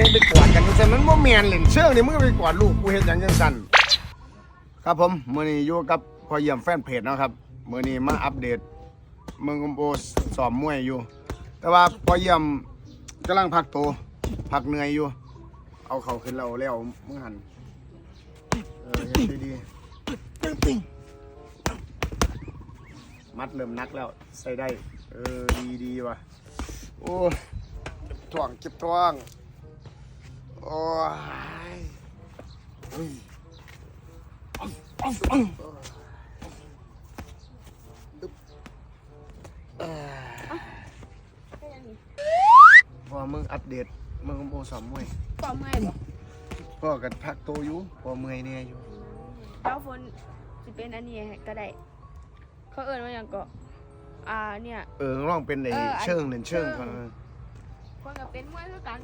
ยังไปกวาดกันจังซั่นมันบ่แม่นเล่นเชิงนี่มึงไปกวาดลูกกูเฮ็ดหยังจังซั่นครับผมมื้อนี้อยู่กับพ่อเยี่ยมแฟนเพจเนาะครับมื้อนี้มาอัปเดตเมืองกมโบสอบมวยอยู่ แต่ว่าพ่อเยี่ยมกำลังพักตัวพักเหนื่อยอยู่ เอาเขาขึ้นเราแล้วมึงหันเออเฮ็ดดีๆมัดเริ่มนักแล้วใส่ได้ เออดีดีๆว่ะโอ้ยเจ็บท้องเจ็บท้อง โอ้ยพอมึงอัปเดตมึงโมสอมมวยปอเมื่อยบ่พ่อกันพักโตอยู่พอเมื่อยเนี่ยอยู่แล้วฝนสิเป็นอันนี้ก็ได้ เขาเอิ้นว่าหยังก็อ่าเนี่ย เออลองเป็นไอ้เอออันเชิงเล่นเชิงเชิงก่อน คนก็เป็นมวยคือกัน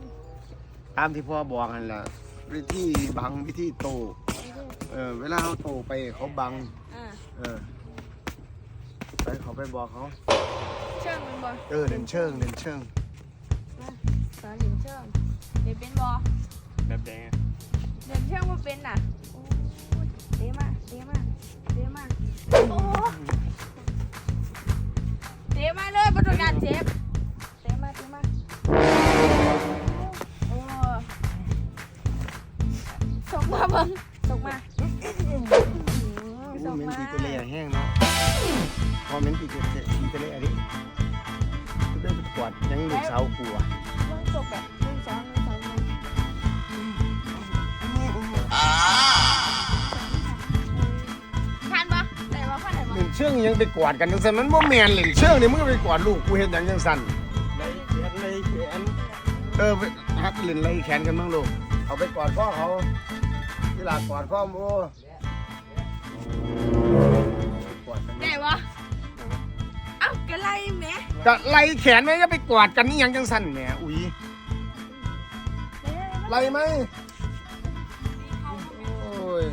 ตามที่พ่อบอกนั่นแหละวิธีบังวิธีโต เออเวลาเขาโตไปเขาบัง อ่าเออ ไปเขาไปบอกเขา เชิงมันบ่เออเล่นเชิงเล่นเชิงสอนเรียนเชิงเรียนเป็นบ่แบบแดงเรียนเชิงบ่เป็นน่ะโอ้ยเตะมาเตะมาเตะมาโอ้เตะมาเลยบ่ต้องการเจ็บ มาเบิ่งส่งมาส่งเม้นมาตีเตเล่แห้งเนาะพอเม้นตีเตเล่ตีเตเล่ดิจะได้ไปกวาดยังลูกสาวกลัวเบิ่งจบแบบหนึ่งสองหนึ่งสองหนึ่งทันปะไหนวะพันไหนวะเล่นเชิงยังไปกวาดกันจังซั่นมันบ่แม่นเล่นเชิงนี่มึงไปกวาดลูกกูเฮ็ดหยังจังซั่นไรแขนไรแขนเออไปฮักเล่นไล่แขนกันบ้างลูกเอาไปกอดพ่อเขาที่ ลากอดพ่อโมกอดกันไหนวะเอ้ากระไรแหม่ก็ไล่แขนไว้ก็ไปกอดกันนี่ยังจังสั่นแหมอุ้ยไล่ไหมโอ้ย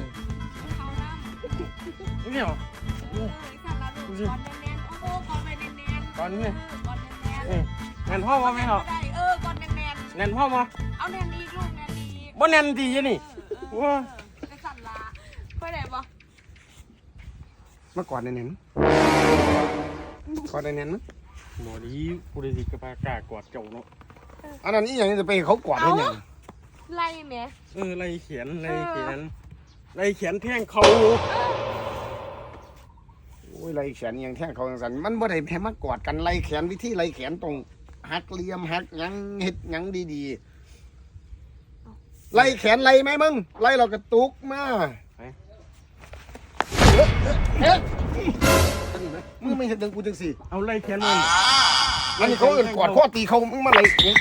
นี่เหรอก่อนแน่นๆโอ้โหก่อนไปแน่นๆก่อนนี่เออก่อนแน่นๆเอ้ยแน่นพ่อมาไหมเหรอได้เออก่อนแน่นแน่นพ่อมาๆเอาแน่นอีกลูกแน่นอีกบ่แน่นดีจ้ะนี่เออว้า ไปสั่นละไปไหนบ่ มากอดในเน้นกอดในเน้นนะหมอดีกูได้สิกระปากากอดเจ้าเนาะอันนั้นนี่ยังจะไปเขากอดได้ยังไล่แหม่เออไรแขนไรแขนไรแขนแท่งเขาโอ้ยไล่แขนยังแท่งเขาจังสั่นมันบ่ได้แพ้มากอดกันไล่แขนวิธีไล่แขนตรงหักเหลี่ยมหักหยังเฮ็ดหยังดีๆไล่แขนไล่ไหมมึงไล่เรากระตุกมา เอ๊ะมึงไม่เห็นดังกูจังสิเอาไรแขนมันอันนี้เขาเอื่นกอดข้อตีเขามึงมาไหลมึง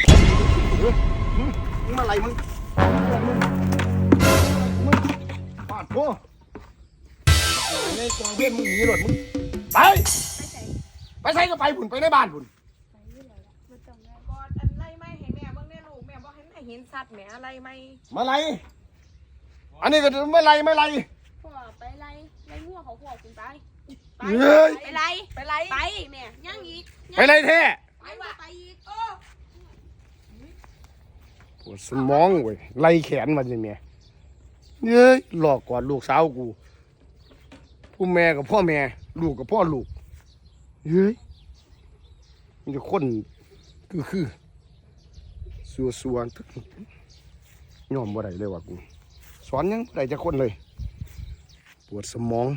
มึงมาไหลมึงมึงปาดโก้ในกองเวียนมึงหนีหลดมึงไปไปใส่ก็ไปบุญไปในบ้านบุญก่อนอันไล่ไม่ให้แม่เบิ่งแน่ลูกแม่บ่ให้แม่เห็นสัตว์แม่อะไรไม่มาไหลอันนี้ก็ไม่ไหลไม่ไหลพ่อไปไล่ ไล่งัวเขาพ่อคุณไปไปเฮ้ย ไปไล่ไปไล่ไปแม่ยังอีกไปไหลแท้ไปว่าไปอีกเออปวดสมองเว้ยไล่แขนมาสิเมียเย้ยหลอกกอดลูกสาวกู ผู้แม่กับพ่อแม่ ลูกกับพ่อลูกเฮ้ยมันจะคนคือคือสัวสัวๆทึกยอมบ่ได้เลยว่ะกู สอนยังบ่ได้จะคนเลย ปวดสมอง